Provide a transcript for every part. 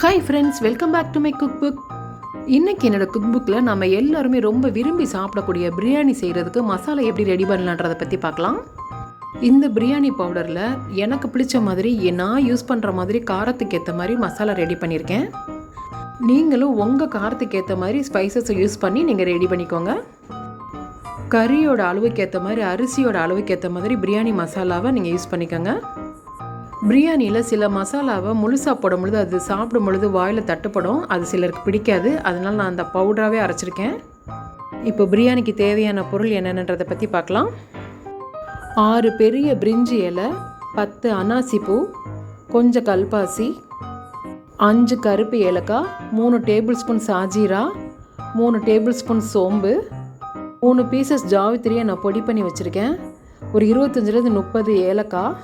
Hi friends welcome back to my cook book இன்றைக்கி என்னோடய cook புக்கில் நம்ம எல்லாருமே ரொம்ப விரும்பி சாப்பிடக்கூடிய பிரியாணி செய்கிறதுக்கு மசாலா எப்படி ரெடி பண்ணலான்றதை பற்றி பார்க்கலாம். இந்த பிரியாணி பவுடரில் எனக்கு பிடிச்ச மாதிரி நான் யூஸ் பண்ணுற மாதிரி காரத்துக்கு ஏற்ற மாதிரி மசாலா ரெடி பண்ணியிருக்கேன் நீங்களும் உங்கள் காரத்துக்கு ஏற்ற மாதிரி ஸ்பைசஸை யூஸ் பண்ணி நீங்கள் ரெடி பண்ணிக்கோங்க. கறியோட அளவுக்கு ஏற்ற மாதிரி அரிசியோட அளவுக்கு ஏற்ற மாதிரி பிரியாணி மசாலாவை நீங்கள் யூஸ் பண்ணிக்கோங்க. பிரியாணியில் சில மசாலாவை முழுசாக போடும் பொழுது அது சாப்பிடும் பொழுது வாயில் தட்டுப்படும். அது சிலருக்கு பிடிக்காது. அதனால் நான் அந்த பவுடராகவே அரைச்சிருக்கேன். இப்போ பிரியாணிக்கு தேவையான பொருள் என்னென்னன்றதை பற்றி பார்க்கலாம். ஆறு பெரிய பிரிஞ்சி இலை பத்து அனாசி பூ கொஞ்சம் கல்பாசி அஞ்சு கருப்பு ஏலக்காய் மூணு டேபிள் ஸ்பூன் சாஜீரா மூணு டேபிள் ஸ்பூன் சோம்பு மூணு பீசஸ் ஜாவித்திரியை நான் பொடி பண்ணி வச்சுருக்கேன். ஒரு இருபத்தஞ்சிலேருந்து முப்பது ஏலக்காய்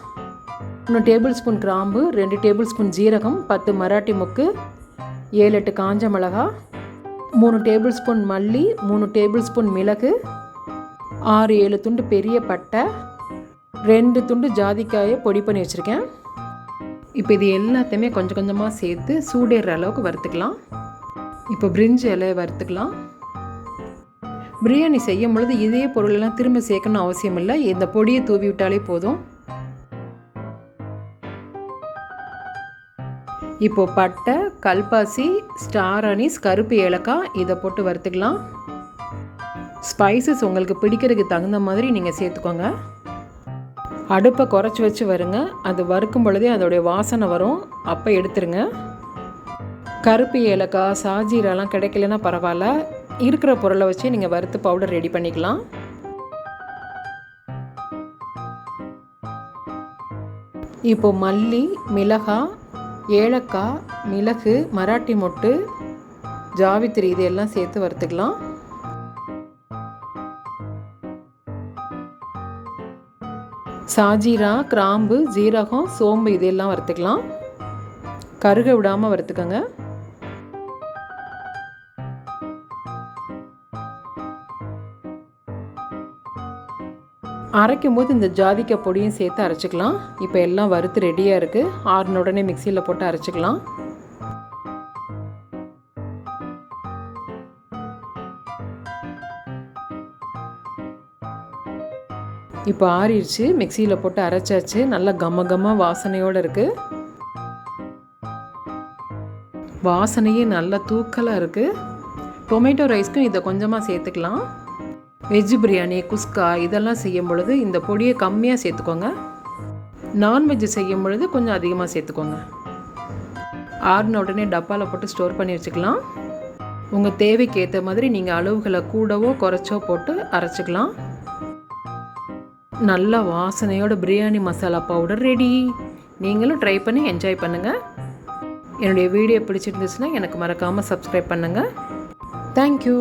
இன்னும் டேபிள் ஸ்பூன் கிராம்பு ரெண்டு டேபிள் ஸ்பூன் ஜீரகம் பத்து மராட்டி முக்கு ஏழு எட்டு காஞ்ச மிளகா மூணு டேபிள் ஸ்பூன் மல்லி மூணு டேபிள் ஸ்பூன் மிளகு ஆறு ஏழு துண்டு பெரிய பட்டை ரெண்டு துண்டு ஜாதிக்காயை பொடி பண்ணி வச்சுருக்கேன். இப்போ இது எல்லாத்தையுமே கொஞ்சம் கொஞ்சமாக சேர்த்து சூடேற அளவுக்கு வறுத்துக்கலாம். இப்போ பிரிஞ்சு இலையை வறுத்துக்கலாம். பிரியாணி செய்யும் பொழுது இதே பொருளெல்லாம் திரும்ப சேர்க்கணும் அவசியம் இல்லை இந்த பொடியை தூவி விட்டாலே போதும். இப்போ பட்டை கல்பாசி ஸ்டார் அனீஸ் கருப்பு ஏலக்காய் இதை போட்டு வறுத்துக்கலாம். ஸ்பைசஸ் உங்களுக்கு பிடிக்கிறதுக்கு தகுந்த மாதிரி நீங்கள் சேர்த்துக்கோங்க. அடுப்பை குறைச்சி வச்சு வருங்க. அது வறுக்கும் பொழுதே அதோடைய வாசனை வரும். அப்போ எடுத்துருங்க. கருப்பு ஏலக்காய் சாஜீரெல்லாம் கிடைக்கலன்னா பரவாயில்ல. இருக்கிற பொருளை வச்சு நீங்கள் வறுத்து பவுடர் ரெடி பண்ணிக்கலாம். இப்போ மல்லி மிளகாய் ஏலக்காய் மிளகு மராட்டி மொட்டு ஜாவித்திரி இது எல்லாம் சேர்த்து வறுத்துக்கலாம். சாஜீரா கிராம்பு ஜீரகம் சோம்பு இதெல்லாம் வறுத்துக்கலாம். கருக விடாமல் வறுத்துக்கோங்க. அரைக்கும் போது இந்த ஜாதிக்காய் பொடியும் சேர்த்து அரைச்சிக்கலாம். இப்போ எல்லாம் வறுத்து ரெடியாக இருக்குது ஆறுன உடனே மிக்சியில் போட்டு அரைச்சிக்கலாம். இப்போ ஆறிடுச்சு. மிக்சியில் போட்டு அரைச்சாச்சு. நல்லா கம கம வாசனையோடு இருக்குது வாசனையே நல்லா தூக்கலாக இருக்குது டொமேட்டோ ரைஸ்க்கும் இதை கொஞ்சமாக சேர்த்துக்கலாம். வெஜ் பிரியாணி குஸ்கா இதெல்லாம் செய்யும் பொழுது இந்த பொடியை கம்மியாக சேர்த்துக்கோங்க. நான்வெஜ் செய்யும் பொழுது கொஞ்சம் அதிகமாக சேர்த்துக்கோங்க. ஆறுன உடனே டப்பாவில் போட்டு ஸ்டோர் பண்ணி வச்சுக்கலாம். உங்கள் தேவைக்கு ஏற்ற மாதிரி நீங்கள் அளவுகளை கூடவோ குறைச்சோ போட்டு அரைச்சிக்கலாம். நல்ல வாசனையோட பிரியாணி மசாலா பவுடர் ரெடி. நீங்களும் ட்ரை பண்ணி என்ஜாய் பண்ணுங்கள் என்னுடைய வீடியோ பிடிச்சிருந்துச்சுன்னா எனக்கு மறக்காமல் சப்ஸ்கிரைப் பண்ணுங்கள் தேங்க்யூ